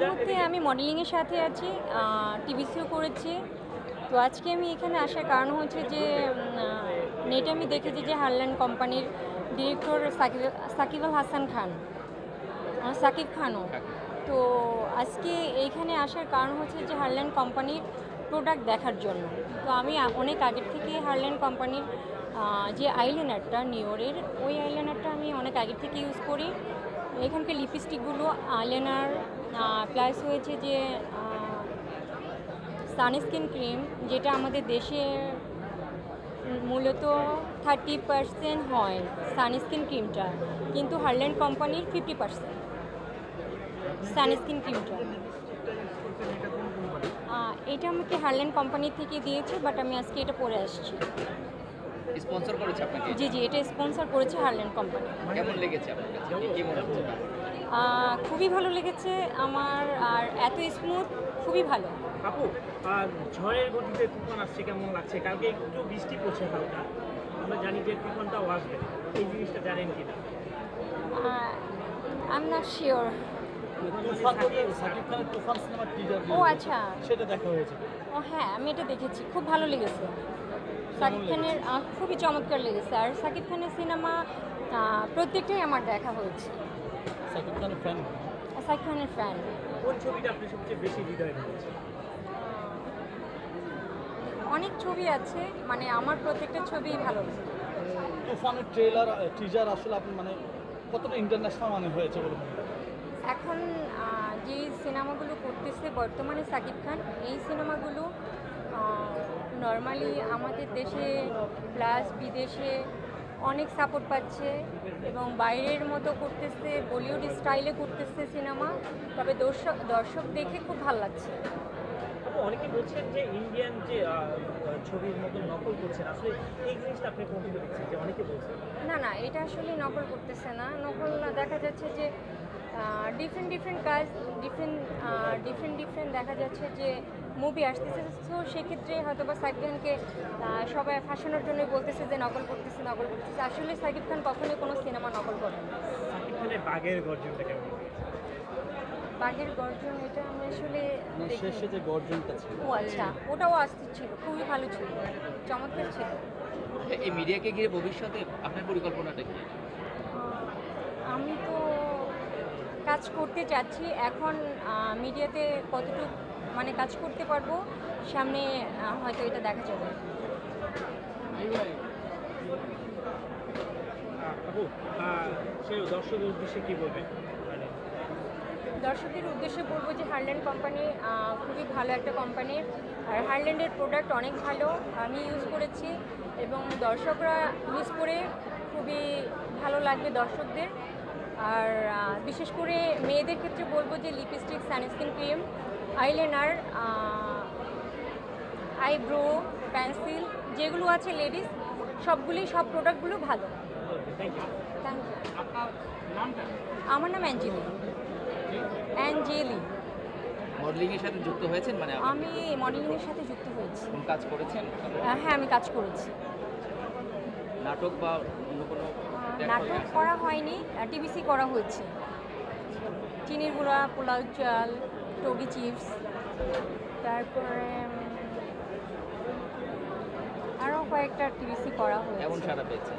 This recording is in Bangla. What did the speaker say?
মুহূর্তে আমি মডেলিংয়ের সাথে আছি টিভিসিও করেছি। তো আজকে আমি এখানে আসার কারণ হচ্ছে যে নেটে আমি দেখেছি যে হারল্যান্ড কোম্পানির ডিরেক্টর সাকিব সাকিব আল হাসান খান সাকিব খানও। তো আজকে এইখানে আসার কারণ হচ্ছে যে হারল্যান্ড কোম্পানির প্রোডাক্ট দেখার জন্য। তো আমি অনেক আগের থেকে হারল্যান্ড কোম্পানির যে আইলাইনারটা নিওরের ওই আইলাইনারটা আমি অনেক আগের থেকে ইউজ করি। এখানকার লিপস্টিকগুলো আইলাইনার প্লাস হয়েছে যে সানস্ক্রিন ক্রিম যেটা আমাদের দেশে মূলত থার্টি পার্সেন্ট হয় সানস্ক্রিন ক্রিমটা কিন্তু হারল্যান্ড কোম্পানির ফিফটি পার্সেন্ট সানস্ক্রিন ক্রিমটা এটা আমাকে হারল্যান্ড কোম্পানি থেকে দিয়েছে বাট আমি আজকে এটা পরে আসছি। স্পন্সর করেছে আপনাকে? জি জি এটা স্পন্সর করেছে হারল্যান্ড কোম্পানি কেমন লেগেছে আপনার কাছে? কি- মনে হচ্ছে? খুবই ভালো লেগেছে আমার আর এত স্মুথ খুবই ভালো। আপু আর ঝড়ের গতিতে তুফান আসছে কেমন লাগছে? কালকে একটু বৃষ্টি পড়ছে হালকা। আমরা জানি যে তুফানটাও আসবে। এই জিনিসটা জানেন কিনা? আই এম নট শিওর ও আচ্ছা। সেটা দেখা হয়েছে। ও হ্যাঁ আমি এটা দেখেছি। খুব ভালো লেগেছে। সাকিব খানের খুবই চমৎকার লেগেছে। আর সাকিব খানের সিনেমা প্রত্যেকটাই আমার দেখা হয়েছে। সাকিব খানের ফ্যান সাকিব খানের ফ্যান কোন ছবিটা আপনি সবচেয়ে বেশি হৃদয় ভেঙেছে? অনেক ছবি আছে মানে আমার প্রত্যেকটা ছবি ভালো তুফানের ট্রেলার টিজার আসলে আপনি মানে কতটা ইন্টারন্যাশনাল মানে হয়েছে বলুন? এখন যে সিনেমাগুলো করতেছে বর্তমানে সাকিব খান এই সিনেমাগুলো নর্মালি আমাদের দেশে প্লাস বিদেশে অনেক সাপোর্ট পাচ্ছে এবং বাইরের মতো করতেছে বলিউড স্টাইলে করতেছে সিনেমা তবে দর্শক দর্শক দেখে খুব ভালো লাগছে। আপু অনেকে বলছেন যে ইন্ডিয়ান যে ছবির মতো নকল করছেন আসলে এই জিনিসটা আপনি কোন দিকে দেখছেন? যে অনেকে বলছেন না না এটা আসলে নকল করতেছে না। নকল না দেখা যাচ্ছে যে ডিফারেন্ট ডিফারেন্ট কাজ ডিফারেন্ট ডিফারেন্ট ডিফারেন্ট দেখা যাচ্ছে যে মুভি আসতেছে। তো সেক্ষেত্রে হয়তো বা সাকিব খানকে সবাই ফাঁসানোর জন্য বলতেছে যে নকল করতেছে নকল করতেছে। আসলে সাকিব খান কখনোই কোনো সিনেমা নকল করে না। বাঘের গর্জনটা কেমন? বাঘের গর্জন এটা আমি আসলে মানে শেষে যে গর্জনটা ছিল। ও আচ্ছা। ওটাও অস্থির ছিল খুবই ভালো ছিল। চমৎকার ছিল। এই মিডিয়াকে ঘিরে ভবিষ্যতে আপনার পরিকল্পনাটা কি আমি তো কাজ করতে চাচ্ছি এখন মিডিয়াতে কতটুকু মানে কাজ করতে পারব সামনে হয়তো এটা দেখা যাবে। দর্শকের উদ্দেশ্যে কি মানে উদ্দেশ্যে বলব যে হারল্যান্ড কোম্পানি খুবই ভালো একটা কোম্পানি আর হারল্যান্ডের প্রোডাক্ট অনেক ভালো আমি ইউজ করেছি এবং দর্শকরা ইউজ করে খুবই ভালো লাগবে দর্শকদের। আর বিশেষ করে মেয়েদের ক্ষেত্রে বলব যে lipstick sunscreen cream eyeliner eyebrow pencil যেগুলো আছে লেডিস সবগুলি সব প্রোডাক্টগুলো ভালো। থ্যাংক ইউ আমার নাম অ্যাঞ্জেলি। অ্যাঞ্জেলি। মডেলিংয়ের সাথে যুক্ত হয়েছেন? মানে আমি মডেলিংয়ের সাথে যুক্ত হয়েছি। কোন কাজ করেছেন? হ্যাঁ আমি কাজ করেছি। নাটক বা অন্য কোনো নাটক করা হয়নি টিভিসি করা হয়েছে। চিনির গুঁড়া পোলাও চাল টগি চিপস তারপরে আরও কয়েকটা টিভিসি করা হয়েছে।